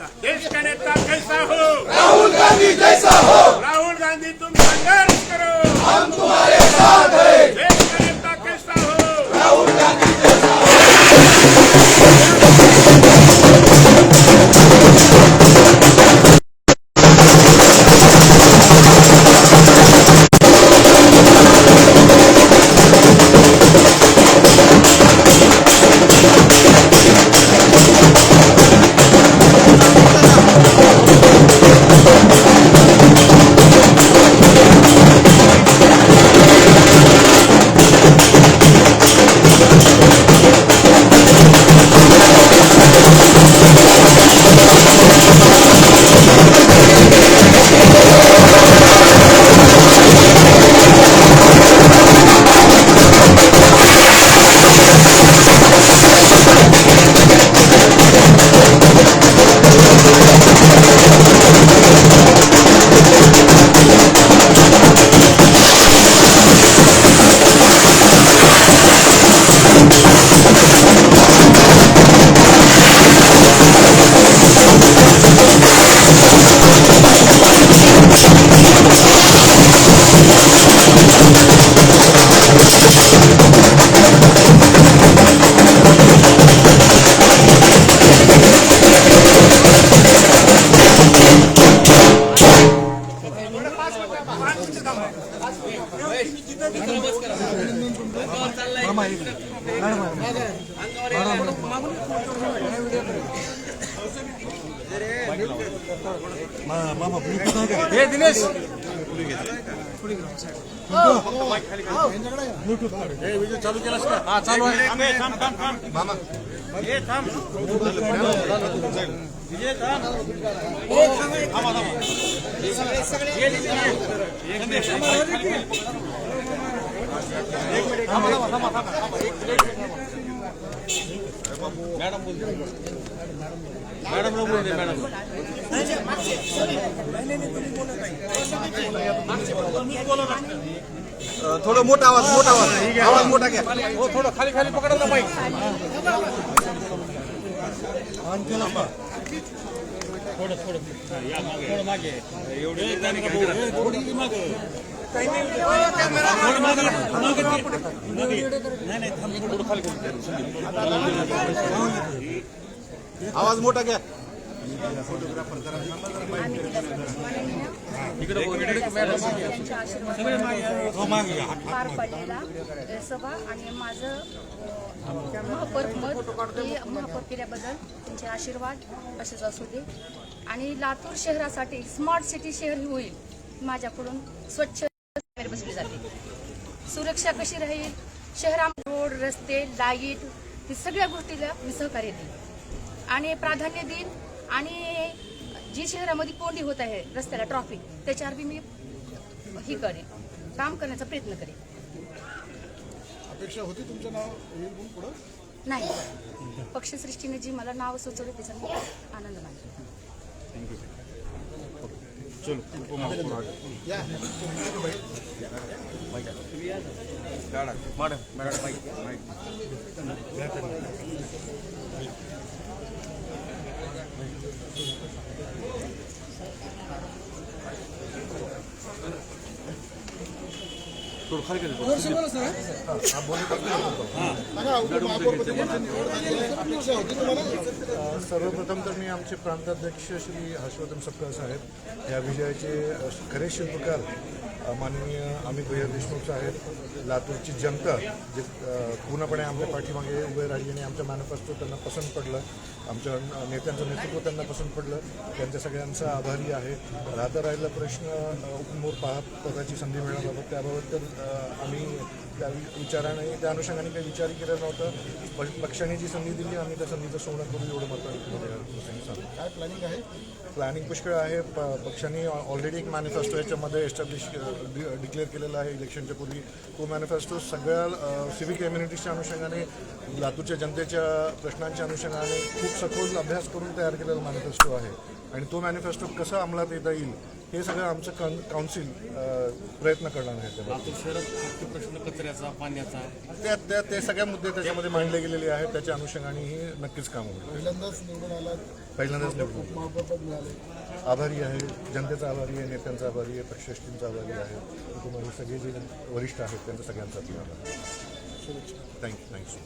देश का नेता कैसा हो? राहुल गांधी जैसा हो। राहुल गांधी तुम संघर्ष करो। हम तुम्हारे हे दिनेश व्हिडिओ चालू केलास का हा चालू आहे मामा हे थांब विजय थांब थांबा थांबा एक मिनिट थांबा थांबा थांबा एक मिनिट थोडं मोठा आवाज मोठा आवाज. आवाज मोठा घ्या. हो थोडं खाली खाली पकडा ना बाईक थोडं थोडं. थोडं मागे. एवढे थोडी मागे थोडं मागे मागे नाही आवाज मोठा घ्या. पार पडलेला सभा आणि माझं अं, महापौर मत हे महापौर केल्याबद्दल तुमचे आशीर्वाद असेच असू दे आणि लातूर शहरासाठी स्मार्ट सिटी शहर होईल. माझ्याकडून स्वच्छ बसली जाते. सुरक्षा कशी राहील? शहरा रोड रस्ते लाइट ही सगळ्या गोष्टीला मी सहकार्य देईन. आणि प्राधान्य देईन. आणि जी शहरामध्ये कोंडी होत आहे रस्त्याला ट्रॉफिक त्याच्यावर बी मी ही करेन. काम करण्याचा प्रयत्न करेन. अपेक्षा होती तुमचं नाव येईल म्हणून पुढं? नाही. पक्षसृष्टीने जी मला नाव सुचवलं त्याचा मी आनंद मानते. सांगा उद्या महापौरपदी केली सर्वप्रथम तर मी आमचे प्रांताध्यक्ष श्री हर्षवर्धन सपकाळ साहेब या विजयाचे खरे शिल्पकार माननीय अमित भैया देशमुख साहेब लातूरची जनता जे पूर्णपणे आमच्या पाठीमागे उभे राहिली आणि आमचं मॅनिफेस्टो त्यांना पसंत पडलं आमच्या नेत्यांचं नेतृत्व त्यांना पसंत पडलं त्यांच्या सगळ्यांचा आभारी आहे. राहता राहिला प्रश्न उपमोर पहा पदाची संधी मिळाल्याबाबत त्याबाबत तर अ, आम्ही त्या विचाराने त्या अनुषंगाने काही विचारही केला नव्हता. प- पक्षाने जी संधी दिली आम्ही त्या संधीचं सोनं करू एवढं मात्र. काय प्लॅनिंग आहे? प्लॅनिंग पुष्कळ आहे. प- पक्षाने ऑलरेडी एक मॅनिफेस्टो याच्यामध्ये एस्टॅब्लिश डिक्लेअर केलेला आहे इलेक्शनच्या पूर्वी. तो मॅनिफेस्टो सगळ्या सिव्हिक कम्युनिटीच्या अनुषंगाने लातूरच्या जनतेच्या प्रश्नांच्या अनुषंगाने खूप सखोल अभ्यास करून तयार केलेला मॅनिफेस्टो आहे. आणि तो मॅनिफेस्टो कसा अंमलात येता येईल हे सगळं आमचं कन काउन्सिल प्रयत्न करणार आहे. कचऱ्याचा पाण्याचा. त्या त्या ते सगळ्या मुद्दे त्याच्यामध्ये मांडले गेलेले आहेत त्याच्या अनुषंगाने ही नक्कीच काम होईल. पहिल्यांदाच निवडून आलात पहिल्यांदाच निवडून. महापौरपद मिळाले आभारी आहे जनतेचा आभारी आहे नेत्यांचा आभारी आहे पक्षश्रेष्ठींचा आभारी आहे. तुम्हाला सगळे जे वरिष्ठ आहेत त्यांचा सगळ्यांचा मी आभार थँक्यू थँक्यू